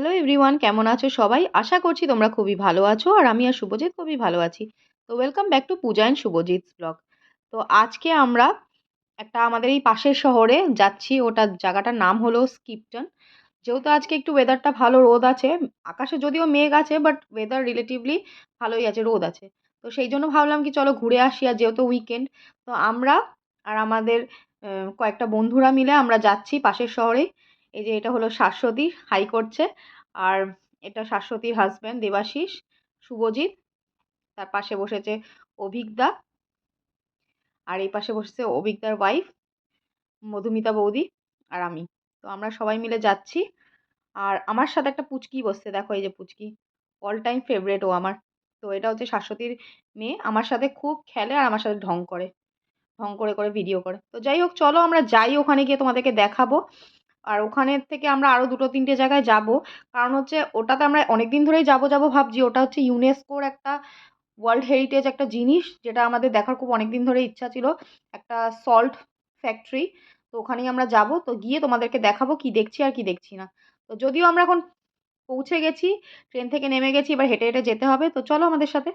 Hello everyone কেমন আছো সবাই? আশা করছি তোমরা খুবই ভালো আছো আর আমি আর শুভজিৎ খুবই ভালো আছি। তো welcome back to Puja and Subhajit blog তো আজকে আমরা একটা আমাদের এই পাশের শহরে যাচ্ছি, ওটার জায়গাটার নাম হলো স্কিপটন যেহেতু আজকে একটু ওয়েদারটা ভালো রোদ আছে, আকাশে যদিও মেঘ আছে বাট ওয়েদার রিলেটিভলি ভালোই আছে, রোদ আছে। তো সেই জন্য ভাবলাম কি চলো ঘুরে আসি, আর যেহেতু উইকেন্ড তো আমরা আর আমাদের কয়েকটা বন্ধুরা মিলে আমরা যাচ্ছি পাশের শহরেই এই যে এটা হলো শাশ্বতী হাই করছে। আর এটা শাশ্বতীর হাজব্যান্ড দেবাশিস, শুভজিৎ, তার পাশে বসেছে অভিজ্ঞদা আর এই পাশে বসেছে অভিজ্ঞদার ওয়াইফ মধুমিতা বৌদি আর আমি। তো আমরা সবাই মিলে যাচ্ছি। আর আমার সাথে একটা পুচকি বসছে, দেখো এই যে পুচকি অল টাইম ফেভারেট ও আমার। তো এটা হচ্ছে শাশ্বতীর মেয়ে, আমার সাথে খুব খেলে আর আমার সাথে ঢং করে। ঢং করে করে ভিডিও করে। তো যাই হোক, চলো আমরা যাই ওখানে গিয়ে তোমাদেরকে দেখাবো। আর ওখানে থেকে আমরা আরও দুটো তিনটে জায়গায় যাব। কারণ হচ্ছে ওটাতে আমরা অনেক দিন ধরেই যাব যাব ভাবছি। ওটা হচ্ছে ইউনেস্কোর একটা ওয়ার্ল্ড হেরিটেজ একটা জিনিস যেটা আমাদের দেখার খুব অনেক দিন ধরে ইচ্ছা ছিল। একটা সল্ট ফ্যাক্টরি তো ওখানেই আমরা যাব। তো গিয়ে তোমাদেরকে দেখাবো কি দেখছি আর কি দেখছি না। তো যদিও আমরা এখন পৌঁছে গেছি, ট্রেন থেকে নেমে গেছি, এবার হেঁটে হেঁটে যেতে হবে। তো চলো আমাদের সাথে।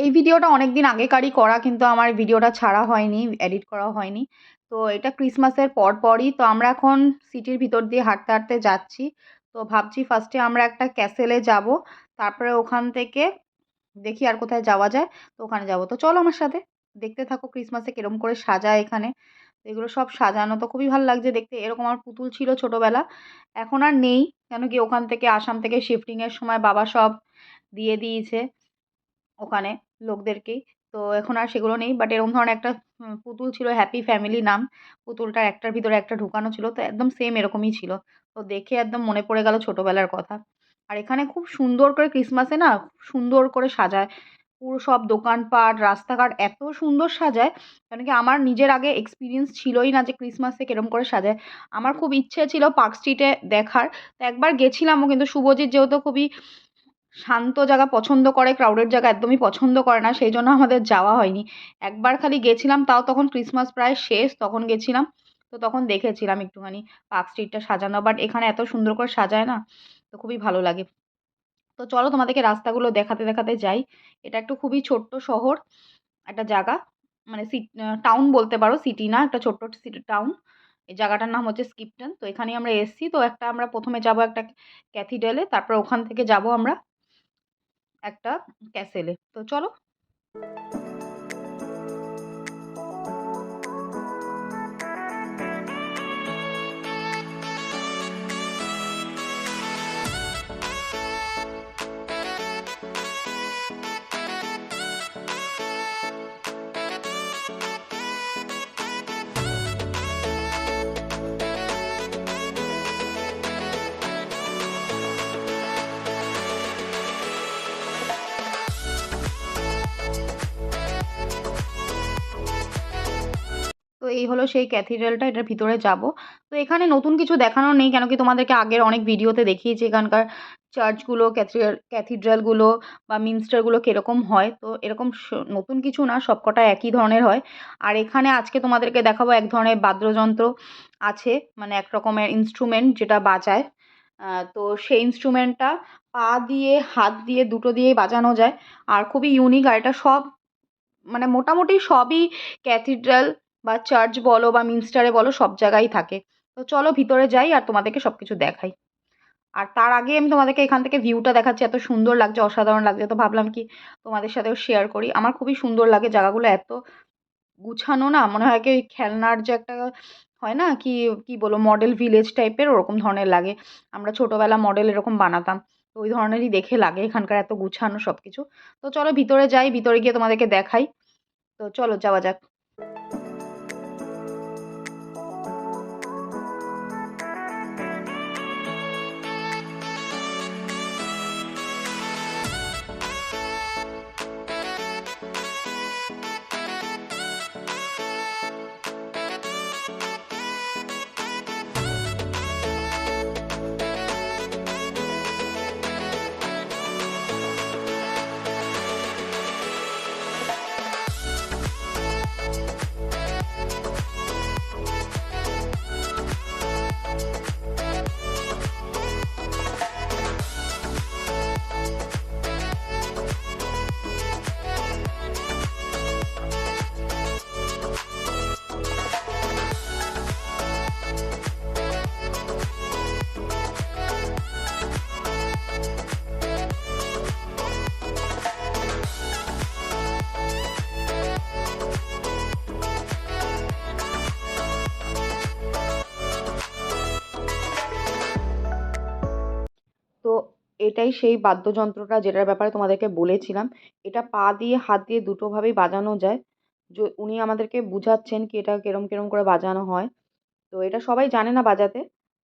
এই ভিডিওটা অনেক দিন আগেকারই করা, কিন্তু আমার ভিডিওটা ছাড়া হয়নি এডিট করা হয়নি। তো এটা ক্রিসমাসের পর পরই, তো আমরা এখন সিটির ভিতর দিয়ে হাঁটতে হাঁটতে যাচ্ছি। তো ভাবছি ফার্স্টে আমরা একটা ক্যাসেলে যাব, তারপরে ওখান থেকে দেখি আর কোথায় যাওয়া যায়, তো ওখানে যাব। তো চলো আমার সাথে, দেখতে থাকো ক্রিসমাসে কিরম করে সাজায় এখানে। এগুলো সব সাজানো তো খুবই ভালো লাগছে দেখতে, এরকম আমার পুতুল ছিল ছোটোবেলা, এখন আর নেই, কেন কি ওখান থেকে আসাম থেকে শিফটিংয়ের সময় বাবা সব দিয়ে দিয়েছে ওখানে। লোকদেরকেই তো এখন আর সেগুলো নেই বাট এরকম ধরনের একটা পুতুল ছিল হ্যাপি ফ্যামিলি নাম। পুতুলটার একটার ভিতরে একটা ঢুকানো ছিল, তো একদম সেম এরকমই ছিল। তো দেখে একদম মনে পড়ে গেল ছোটোবেলার কথা। আর এখানে খুব সুন্দর করে ক্রিসমাসে না সুন্দর করে সাজায়। পুরো সব দোকানপাট, রাস্তাঘাট এত সুন্দর সাজায়, কেন কি আমার নিজের আগে এক্সপিরিয়েন্স ছিলই না যে ক্রিসমাসে কিরম করে সাজায়। আমার খুব ইচ্ছে ছিল পার্ক স্ট্রিটে দেখার। তো একবার গেছিলামও, কিন্তু শুভজিৎ যেহেতু খুবই শান্ত জায়গা পছন্দ করে ক্রাউডেড জায়গা একদমই পছন্দ করে না, সেই জন্য আমাদের যাওয়া হয়নি। একবার খালি গেছিলাম, তাও তখন ক্রিসমাস প্রায় শেষ, তখন গেছিলাম, তো তখন দেখেছিলাম একটুখানি পার্ক স্ট্রিটটা সাজানো বাট এখানে এত সুন্দর করে সাজায় না, তো খুবই ভালো লাগে। তো চলো তোমাদেরকে রাস্তাগুলো দেখাতে দেখাতে যাই। এটা একটু খুবই ছোট্ট শহর, একটা জায়গা মানে টাউন বলতে পারো সিটি না, একটা ছোট্ট সিটি টাউন এই জায়গাটার নাম হচ্ছে স্কিপটন তো এখানেই আমরা এসেছি, তো একটা আমরা প্রথমে যাব একটা ক্যাথিড্রালে তারপর ওখান থেকে যাব আমরা। একটা ক্যাসেলে। তো চলো। এই হলো সেই ক্যাথিড্রালটা, এটার ভিতরে যাব। তো এখানে নতুন কিছু দেখানোর নেই, কেন কি তোমাদেরকে আগের অনেক ভিডিওতে দেখিয়েছি এখানকার চার্চগুলো ক্যাথিড্রালগুলো বা মিনস্টারগুলো কীরকম হয়। তো এরকম নতুন কিছু না, সবকটা একই ধরনের হয়। আর এখানে আজকে তোমাদেরকে দেখাবো এক ধরনের বাদ্যযন্ত্র আছে মানে এক রকমের ইনস্ট্রুমেন্ট যেটা বাজায়। তো সেই ইনস্ট্রুমেন্টটা পা দিয়ে, হাত দিয়ে, দুটো দিয়েই বাজানো যায়। আর খুবই ইউনিক আর এটা সব মানে মোটামুটি সবই ক্যাথিড্রাল বা চার্চ বলো বা মিনস্টারে বলো, সব জায়গায় থাকে। তো চলো ভিতরে যাই আর তোমাদেরকে সব কিছু দেখাই। আর তার আগে আমি তোমাদেরকে এখান থেকে ভিউটা দেখাচ্ছি, এত সুন্দর লাগছে, অসাধারণ লাগছে। তো ভাবলাম কি তোমাদের সাথেও শেয়ার করি। আমার খুবই সুন্দর লাগে জায়গাগুলো এত গুছানো না, মনে হয় কি খেলনার যে একটা হয় না কি কি বলব মডেল ভিলেজ টাইপের ওরকম ধরনের লাগে। আমরা ছোটোবেলা মডেল এরকম বানাতাম। তো ওই ধরনেরই দেখে লাগে এখানকার এত গুছানো সব কিছু তো চলো ভিতরে যাই, ভিতরে গিয়ে তোমাদেরকে দেখাই। তো চলো যাওয়া যাক। এটাই সেই বাদ্যযন্ত্রটা যেটার ব্যাপারে তোমাদেরকে বলেছিলাম। এটা পা দিয়ে, হাত দিয়ে দুটোভাবেই বাজানো যায়। উনি আমাদেরকে বুঝাচ্ছেন কি এটা কেরম কেরম করে বাজানো হয়। তো এটা সবাই জানে না বাজাতে।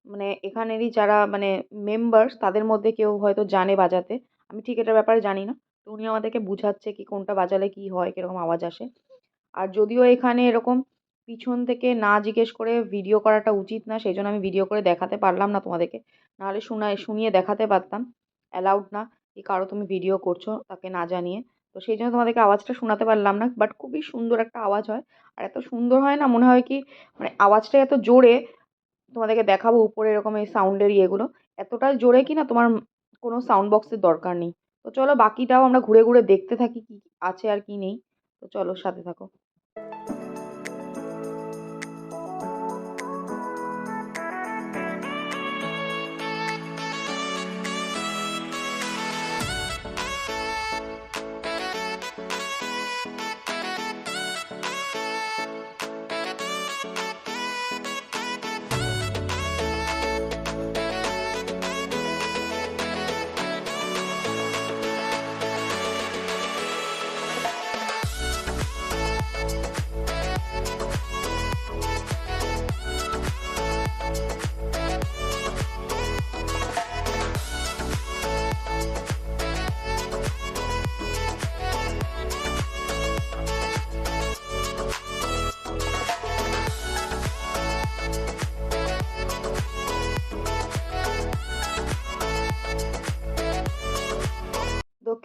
মানে এখানেরই যারা মানে মেম্বার্স তাদের মধ্যে কেউ হয়তো জানে বাজাতে। আমি ঠিক এটার ব্যাপারে জানি না। তো উনি আমাদেরকে বুঝাচ্ছে কি কোনটা বাজালে কি হয় কীরকম আওয়াজ আসে। আর যদিও এখানে এরকম পিছন থেকে না জিজ্ঞেস করে ভিডিও করাটা উচিত না, সেই জন্য আমি ভিডিও করে দেখাতে পারলাম না তোমাদেরকে। নাহলে শোনায়, শুনিয়ে দেখাতে পারতাম। অ্যালাউড না কি কারও তুমি ভিডিও করছ তাকে না জানিয়ে। তো সেই জন্য তোমাদেরকে আওয়াজটা শোনাতে পারলাম না বাট খুবই সুন্দর একটা আওয়াজ হয়। আর এত সুন্দর হয় না, মনে হয় কি মানে আওয়াজটা এত জোরে তোমাদেরকে দেখাবো উপরে এরকম এই সাউন্ডের ইয়েগুলো। এতটা জোরে কি না তোমার কোনো সাউন্ড বক্সের দরকার নেই। তো চলো বাকিটাও আমরা ঘুরে ঘুরে দেখতে থাকি কি আছে আর কি নেই। তো চলো সাথে থাকো।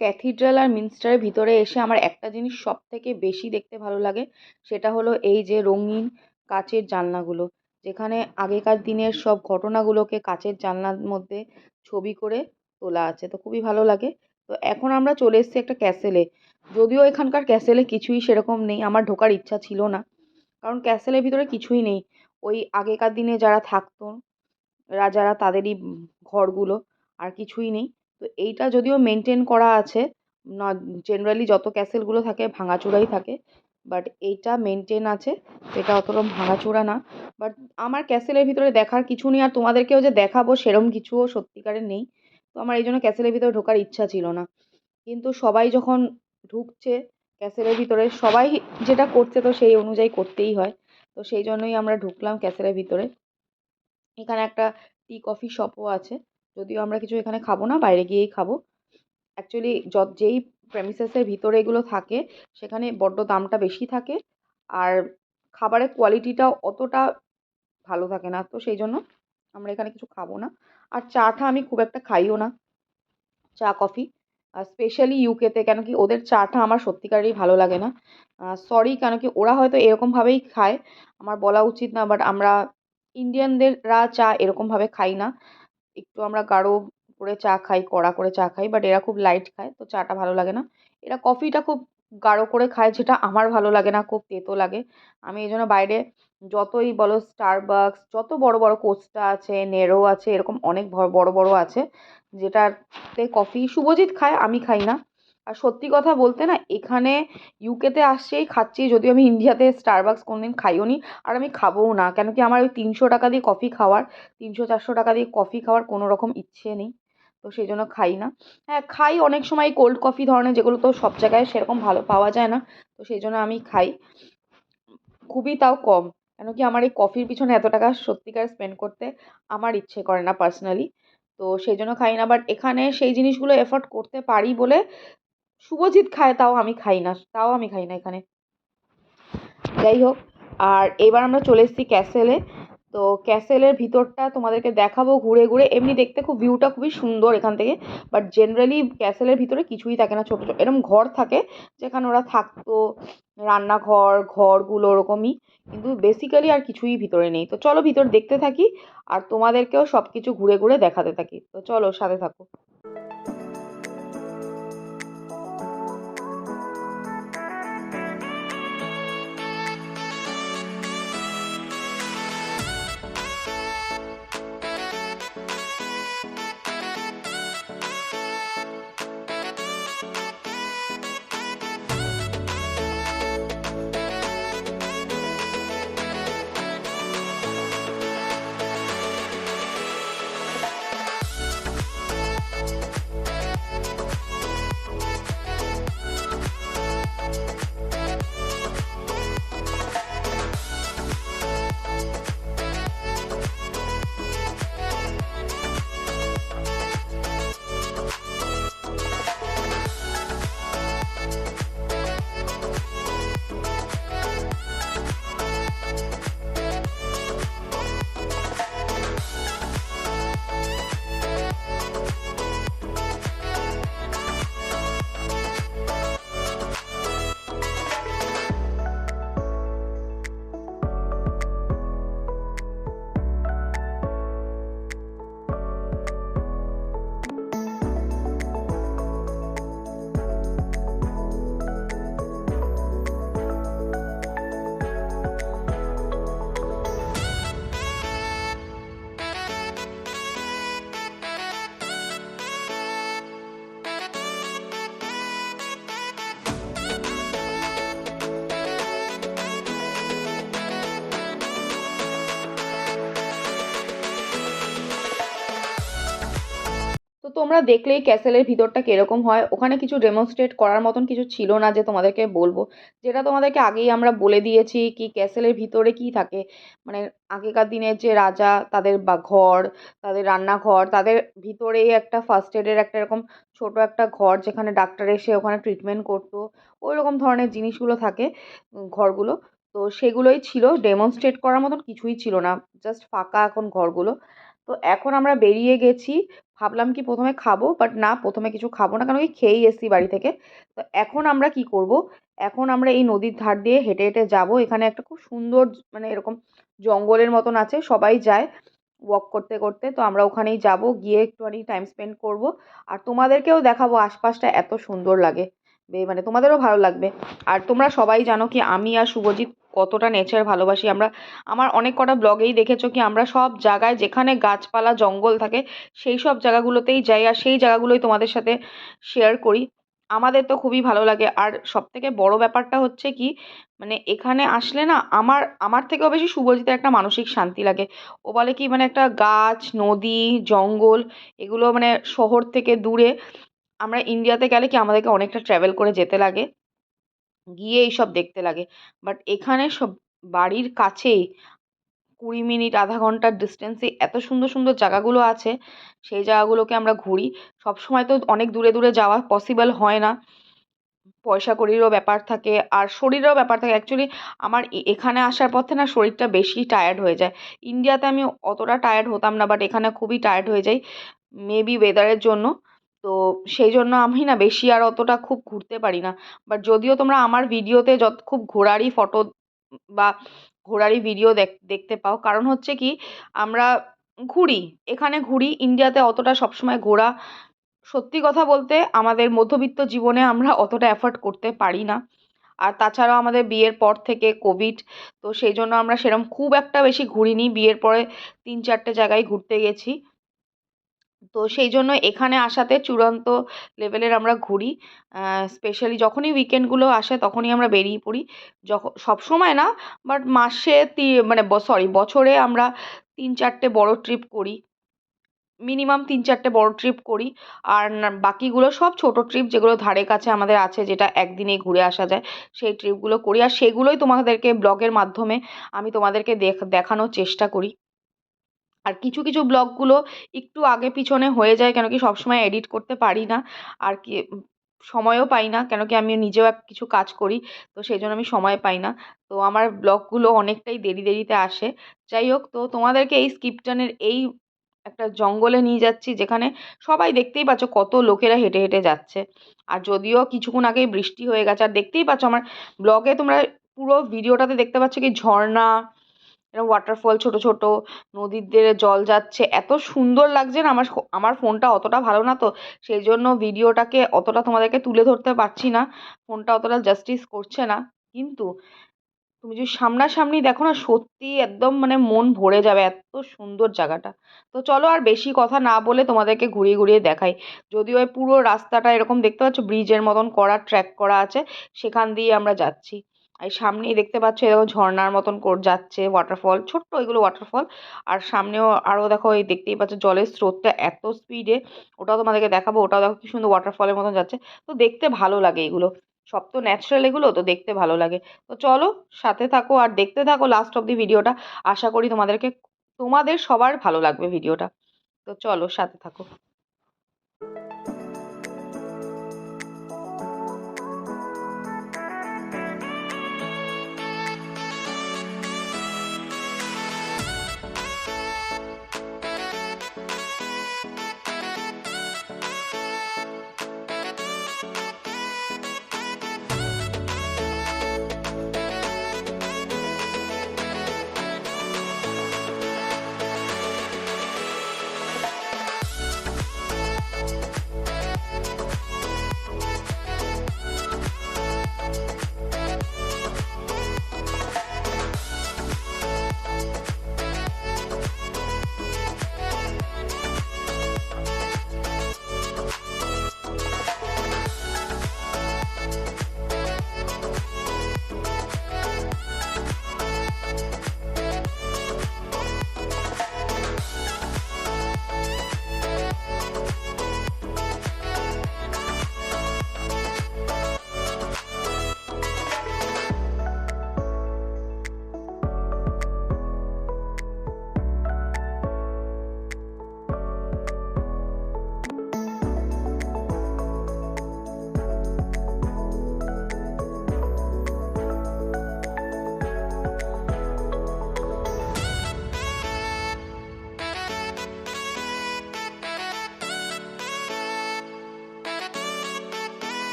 ক্যাথিড্রাল আর মিনস্টারের ভিতরে এসে আমার একটা জিনিস সব থেকে বেশি দেখতে ভালো লাগে, সেটা হলো এই যে রঙিন কাচের জানলাগুলো, যেখানে আগেকার দিনের সব ঘটনাগুলোকে কাচের জানলার মধ্যে ছবি করে তোলা আছে, তো খুবই ভালো লাগে। তো এখন আমরা চলে এসেছি একটা ক্যাসেলে যদিও এখানকার ক্যাসেলে কিছুই সেরকম নেই, আমার ঢোকার ইচ্ছা ছিল না, কারণ ক্যাসেলের ভিতরে কিছুই নেই। ওই আগেকার দিনে যারা থাকতো রাজারা তাদেরই ঘরগুলো, আর কিছুই নেই। তো এইটা যদিও মেনটেন করা আছে, না জেনারেলি যত ক্যাসেলগুলো থাকে ভাঙাচোরাই থাকে বাট এইটা মেনটেন আছে, এটা অতটা ভাঙাচোরা না বাট আমার ক্যাসেলের ভিতরে দেখার কিছু নেই, আর তোমাদেরকেও যে দেখাবো সেরম কিছুও সত্যিকারের নেই, তো আমার এই জন্য ক্যাসেলের ভিতরে ঢোকার ইচ্ছা ছিল না, কিন্তু সবাই যখন ঢুকছে ক্যাসেলের ভিতরে, সবাই যেটা করছে তো সেই অনুযায়ী করতেই হয়, তো সেই জন্যই আমরা ঢুকলাম ক্যাসেলের ভিতরে, এখানে একটা টি কফি শপও আছে যদিও আমরা কিছু এখানে খাব না, বাইরে গিয়েই খাব। অ্যাকচুয়ালি যত যেই প্রেমিসেসের ভিতরে এগুলো থাকে, সেখানে বড্ড দামটা বেশি থাকে আর খাবারের কোয়ালিটিটাও অতটা ভালো থাকে না। তো সেই জন্য আমরা এখানে কিছু খাব না। আর চাটা আমি খুব একটা খাইও না। চা, কফি। স্পেশালি ইউকেতে কেন কি ওদের চাটা আমার সত্যিকারেরই ভালো লাগে না। সরি কেন কি ওরা হয়তো এরকমভাবেই খায়। আমার বলা উচিত না বাট আমরা ইন্ডিয়ানদেররা চা এরকমভাবে খাই না। একটু আমরা গাঢ় করে চা খাই, কড়া করে চা খাই বাট এরা খুব লাইট খায়, তো চাটা ভালো লাগে না। এরা কফিটা খুব গাঢ় করে খায়, যেটা আমার ভালো লাগে না, খুব তেতো লাগে। আমি এই জন্য বাইরে যতই বলো স্টারবাকস যত বড় বড় কোস্টা আছে নেরো আছে, এরকম অনেক বড় বড় আছে, যেটাতে কফি শুভজিৎ খায়, আমি খাই না। আর সত্যি কথা বলতে না, এখানে ইউকেতে আসছেই খাচ্ছি, যদিও আমি ইন্ডিয়াতে স্টারবাকস কোনোদিন খাইও নি আর আমি খাবোও না, কেন কি আমার ওই তিনশো টাকা দিয়ে কফি খাওয়ার, তিনশো চারশো টাকা দিয়ে কফি খাওয়ার কোনো রকম ইচ্ছে নেই, তো সেই জন্য খাই না। হ্যাঁ খাই অনেক সময় কোল্ড কফি ধরনের যেগুলো তো সব জায়গায় সেরকম ভালো পাওয়া যায় না, তো সেই জন্য আমি খাই। খুবই তাও কম, কেন কি আমার এই কফির পিছনে এত টাকা সত্যিকার স্পেন্ড করতে আমার ইচ্ছে করে না পার্সোনালি তো সেই জন্য খাই না বাট এখানে সেই জিনিসগুলো এফোর্ড করতে পারি বলে শুভজিৎ খায়, তাও আমি খাই না, তাও আমি খাই না এখানে। যাই হোক আর এবার আমরা চলে এসেছি ক্যাসেলে। তো ক্যাসেলের ভিতরটা তোমাদেরকে দেখাবো ঘুরে ঘুরে। এমনি দেখতে খুব ভিউটা খুবই সুন্দর এখান থেকে। বাট জেনারেলি ক্যাসেলের ভিতরে কিছুই থাকে না, ছোটো ছোটো। এরকম ঘর থাকে, যেখানে ওরা থাকতো, রান্নাঘর, ঘরগুলো ওরকমই। কিন্তু বেসিক্যালি আর কিছুই ভিতরে নেই। তো চলো ভিতর দেখতে থাকি, আর তোমাদেরকেও সব কিছু ঘুরে ঘুরে দেখাতে থাকি। তো চলো সাথে থাকো। তোমরা দেখলেই ক্যাসেলের ভিতরটা কীরকম হয়? ওখানে কিছু ডেমনস্ট্রেট করার মতন কিছু ছিল না যে তোমাদেরকে বলব। যেটা তোমাদেরকে আগেই আমরা বলে দিয়েছি কি ক্যাসেলের ভিতরে কী থাকে। মানে আগেকার দিনের যে রাজা, তাদের বা ঘর, তাদের রান্নাঘর, তাদের ভিতরেই একটা ফার্স্ট এডের একটা এরকম ছোটো একটা ঘর যেখানে ডাক্তার এসে ওখানে ট্রিটমেন্ট করতো। ওই রকম ধরনের জিনিসগুলো থাকে ঘরগুলো। তো সেগুলোই ছিল। ডেমনস্ট্রেট করার মতন কিছুই ছিল না। জাস্ট ফাঁকা এখন ঘরগুলো। তো এখন আমরা বেরিয়ে গেছি ভাবলাম কি প্রথমে খাব বাট না, প্রথমে কিছু খাব না, কারণ ওই খেয়েই এসেছি বাড়ি থেকে। তো এখন আমরা কি করব? এখন আমরা এই নদীর ধার দিয়ে হেঁটে হেঁটে যাব। এখানে একটা খুব সুন্দর মানে এরকম জঙ্গলের মতন আছে, সবাই যায় ওয়াক করতে করতে। তো আমরা ওখানেই যাব, গিয়ে একটুখানি টাইম স্পেন্ড করব। আর তোমাদেরকেও দেখাবো আশপাশটা এত সুন্দর লাগে। মানে তোমাদেরও ভালো লাগবে। আর তোমরা সবাই জানো কি আমি আর শুভজিৎ কতটা নেচার ভালোবাসি আমরা। আমার অনেক কটা ব্লগেই দেখেছ কি, আমরা সব জায়গায় যেখানে গাছপালা, জঙ্গল থাকে, সেই সব জায়গাগুলোতেই যাই আর সেই জায়গাগুলোই তোমাদের সাথে শেয়ার করি। আমাদের তো খুবই ভালো লাগে। আর সবথেকে বড় ব্যাপারটা হচ্ছে কি মানে এখানে আসলে না, আমার আমার থেকেও বেশি শুভজিতের একটা মানসিক শান্তি লাগে। ও বলে কি মানে একটা গাছ, নদী, জঙ্গল, এগুলো মানে শহর থেকে দূরে, আমরা ইন্ডিয়াতে গেলে কি আমাদেরকে অনেকটা ট্র্যাভেল করে যেতে লাগে। গিয়ে এইসব দেখতে লাগে। বাট এখানে সব বাড়ির কাছেই কুড়ি মিনিট, আধা ঘণ্টার ডিস্টেন্সে এত সুন্দর সুন্দর জায়গাগুলো আছে, সেই জায়গাগুলোকে আমরা ঘুরি। সব সময় তো অনেক দূরে দূরে যাওয়া পসিবল হয় না। পয়সা কড়িরও ব্যাপার থাকে আর শরীরেরও ব্যাপার থাকে। অ্যাকচুয়ালি আমার এখানে আসার পথে না শরীরটা বেশি টায়ার্ড হয়ে যায়। ইন্ডিয়াতে আমি অতটা টায়ার্ড হতাম না বাট এখানে খুবই টায়ার্ড হয়ে যাই। মেবি ওয়েদারের জন্য। তো সেই জন্য আমি না বেশি আর অতটা খুব ঘুরতে পারি না। বাট যদিও তোমরা আমার ভিডিওতে যত, খুব ঘোরারই ফটো বা ঘোরারই ভিডিও দেখতে পাও, কারণ হচ্ছে কি আমরা ঘুরি, এখানে ঘুরি ইন্ডিয়াতে অতটা সবসময় ঘোরা, সত্যি কথা বলতে আমাদের মধ্যবিত্ত জীবনে আমরা অতটা অ্যাফোর্ড করতে পারি না। আর তাছাড়াও আমাদের বিয়ের পর থেকে কোভিড তো সেই জন্য আমরা সেরকম খুব একটা বেশি ঘুরিনি, বিয়ের পরে তিন চারটে জায়গায় ঘুরতে গেছি। তো সেই জন্য এখানে আসাতে চূড়ান্ত লেভেলের আমরা ঘুরি। স্পেশালি যখনই উইকেন্ডগুলো আসে তখনই আমরা বেরিয়ে পড়ি। যখন সব সময় না বাট মাসে তি মানে সরি বছরে আমরা তিন চারটে বড় ট্রিপ করি। মিনিমাম তিন চারটে বড় ট্রিপ করি। আর বাকিগুলো সব ছোট ট্রিপ যেগুলো ধারে কাছে আমাদের আছে, যেটা একদিনেই ঘুরে আসা যায়, সেই ট্রিপগুলো করি। আর সেগুলোই তোমাদেরকে ব্লগের মাধ্যমে আমি তোমাদেরকে দেখ, দেখানোর চেষ্টা করি। আর কিছু কিছু ব্লগগুলো একটু আগে পিছনে হয়ে যায় কেন কি সবসময় এডিট করতে পারি না। আর কি, সময়ও পাই না কেন কি আমি নিজেও এক, কিছু কাজ করি, তো সেই জন্য আমি সময় পাই না। তো আমার ব্লগগুলো অনেকটাই দেরি, দেরিতে আসে। যাই হোক, তো তোমাদেরকে এই স্কিপটনের এই একটা জঙ্গলে নিয়ে যাচ্ছি যেখানে সবাই দেখতেই পাচ্ছ কত লোকেরা হেঁটে হেঁটে যাচ্ছে। আর যদিও কিছুক্ষণ আগেই বৃষ্টি হয়ে গেছে, আর দেখতেই পাচ্ছ আমার ব্লগে তোমরা পুরো ভিডিওটাতে দেখতে পাচ্ছ কি ঝর্ণা এরকম ওয়াটারফল ছোট ছোট নদীর দিয়ে জল যাচ্ছে। এত সুন্দর লাগছে না? আমার আমার ফোনটা অতটা ভালো না তো, সেই জন্য ভিডিওটাকে অতটা তোমাদেরকে তুলে ধরতে পারছি না। ফোনটা অতটা জাস্টিস করছে না। কিন্তু তুমি যদি সামনাসামনি দেখো না, সত্যি একদম মানে মন ভরে যাবে এত সুন্দর জায়গাটা। তো চলো আর বেশি কথা না বলে তোমাদেরকে ঘুরিয়ে ঘুরিয়ে দেখাই। যদিও ওই পুরো রাস্তাটা এরকম দেখতে পাচ্ছ ব্রিজের মতন করা ট্র্যাক করা আছে, সেখান দিয়ে আমরা যাচ্ছি। আর সামনেই দেখতে পাচ্ছ এরকম ঝর্ণার মতন কর যাচ্ছে ওয়াটারফল ছোট্ট এগুলো ওয়াটারফল আর সামনেও আরও দেখো এই দেখতেই পাচ্ছ জলের স্রোতটা এত স্পিডে ওটাও তোমাদেরকে দেখাবো, ওটাও দেখো কি সুন্দর ওয়াটারফলের মতন যাচ্ছে। তো দেখতে ভালো লাগে এগুলো। সব তো ন্যাচারাল এগুলো, তো দেখতে ভালো লাগে। তো চলো সাথে থাকো আর দেখতে থাকো লাস্ট অব দি ভিডিওটা। আশা করি তোমাদেরকে, তোমাদের সবার ভালো লাগবে ভিডিওটা। তো চলো সাথে থাকো।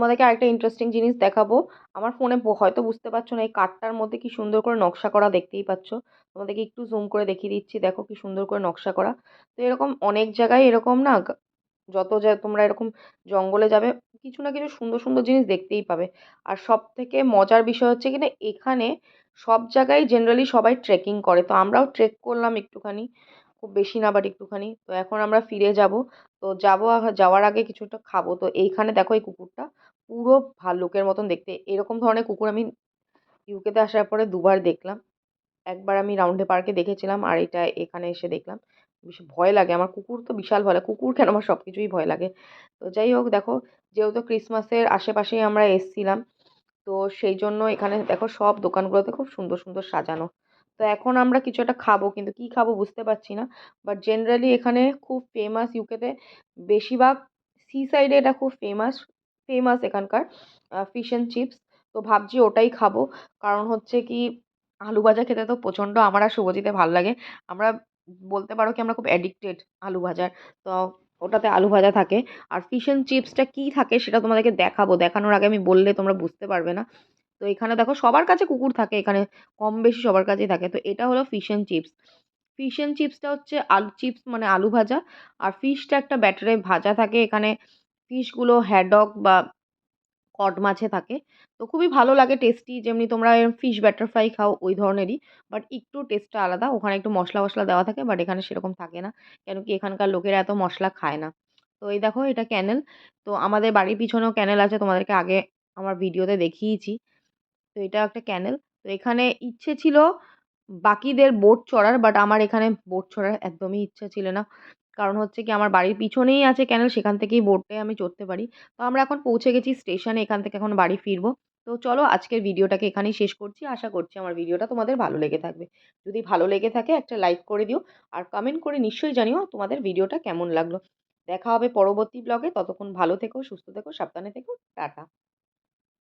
তোমাদেরকে আরেকটা ইন্টারেস্টিং জিনিস দেখাবো। আমার ফোনে হয়তো বুঝতে পারছ না, এই কাঠটার মধ্যে কি সুন্দর করে নকশা করা দেখতেই পাচ্ছ। তোমাদেরকে একটু জুম করে দেখিয়ে দিচ্ছি, দেখো কি সুন্দর করে নকশা করা। তো এরকম অনেক জায়গায় এরকম না যত যা তোমরা এরকম জঙ্গলে যাবে, কিছু না কিছু সুন্দর সুন্দর জিনিস দেখতেই পাবে। আর সব থেকে মজার বিষয় হচ্ছে কিনা এখানে সব জায়গায় জেনারেলি সবাই ট্রেকিং করে। তো আমরাও ট্রেক করলাম একটুখানি, খুব বেশি না বাট একটুখানি। তো এখন আমরা ফিরে যাব। তো যাব যাওয়ার আগে কিছুটা খাব। তো এইখানে দেখো এই কুকুরটা পুরো ভাল্লুকের মতন দেখতে। এরকম ধরনের কুকুর আমি ইউকেতে আসার পরে দুবার দেখলাম। একবার আমি রাউন্ডে পার্কে দেখেছিলাম আর এটা এখানে এসে দেখলাম। বেশ ভয় লাগে। আমার কুকুর তো বিশাল ভয় লাগে কুকুর কেন আমার সব কিছুই ভয় লাগে? তো যাই হোক, দেখো, যেহেতু ক্রিসমাসের আশেপাশেই আমরা এসছিলাম, তো সেই জন্য এখানে দেখো সব দোকানগুলোতে খুব সুন্দর সুন্দর সাজানো। তো এখন আমরা কিছু একটা খাব, কিন্তু কী খাব বুঝতে পারছি না। বাট জেনারেলি এখানে খুব ফেমাস ইউকেতে বেশিরভাগ সি সাইডে এটা খুব ফেমাস ফেমাস এখানকার ফিশ অ্যান্ড চিপস তো ভাবছি ওটাই খাব। কারণ হচ্ছে কি, আলু ভাজা খেতে তো প্রচণ্ড আমার আর শুভজিতে ভালো লাগে। আমরা বলতে পারো কি আমরা খুব অ্যাডিক্টেড আলু ভাজার। তো ওটাতে আলু ভাজা থাকে। আর ফিশ অ্যান্ড চিপসটা কী থাকে সেটা তোমাদেরকে দেখাবো। দেখানোর আগে আমি বললে তোমরা বুঝতে পারবে না। তো এখানে দেখো সবার কাছে কুকুর থাকে, এখানে কম বেশি সবার কাছেই থাকে। তো এটা হলো fish and chips fish and চিপসটা হচ্ছে আলু চিপস মানে আলু ভাজা। আর ফিশটা একটা ব্যাটারে ভাজা থাকে এখানে। ফিশগুলো হ্যাডক বা কড মাছে থাকে। তো খুবই ভালো লাগে টেস্টি যেমনি তোমরা ফিশ ব্যাটার ফ্রাই খাও, ওই ধরনেরই। বাট একটু টেস্টটা আলাদা, ওখানে একটু মশলা মশলা দেওয়া থাকে বাট এখানে সেরকম থাকে না। কেন কি এখানকার লোকেরা এত মশলা খায় না। তো এই দেখো, এটা ক্যানেল তো আমাদের বাড়ির পিছনেও ক্যানেল আছে, তোমাদেরকে আগে আমার ভিডিওতে দেখিয়েছি। তো এটা একটা ক্যানেল তো এখানে ইচ্ছে ছিল বাকিদের বোট চড়ার বাট আমার এখানে বোট চড়ার একদমই ইচ্ছা ছিল না। কারণ হচ্ছে কি আমার বাড়ির পিছনেই আছে ক্যানেল সেখান থেকেই বোটে আমি চড়তে পারি। তো আমরা এখন পৌঁছে গেছি স্টেশনে এখান থেকে এখন বাড়ি ফিরবো। তো চলো আজকের ভিডিওটাকে এখানেই শেষ করছি। আশা করছি আমার ভিডিওটা তোমাদের ভালো লেগে থাকবে। যদি ভালো লেগে থাকে একটা লাইক করে দিও আর কমেন্ট করে নিশ্চয়ই জানিও তোমাদের ভিডিওটা কেমন লাগল। দেখা হবে পরবর্তী ব্লগে ততক্ষণ ভালো থেকো, সুস্থ থেকো, সাবধানে থেকো। টাটা।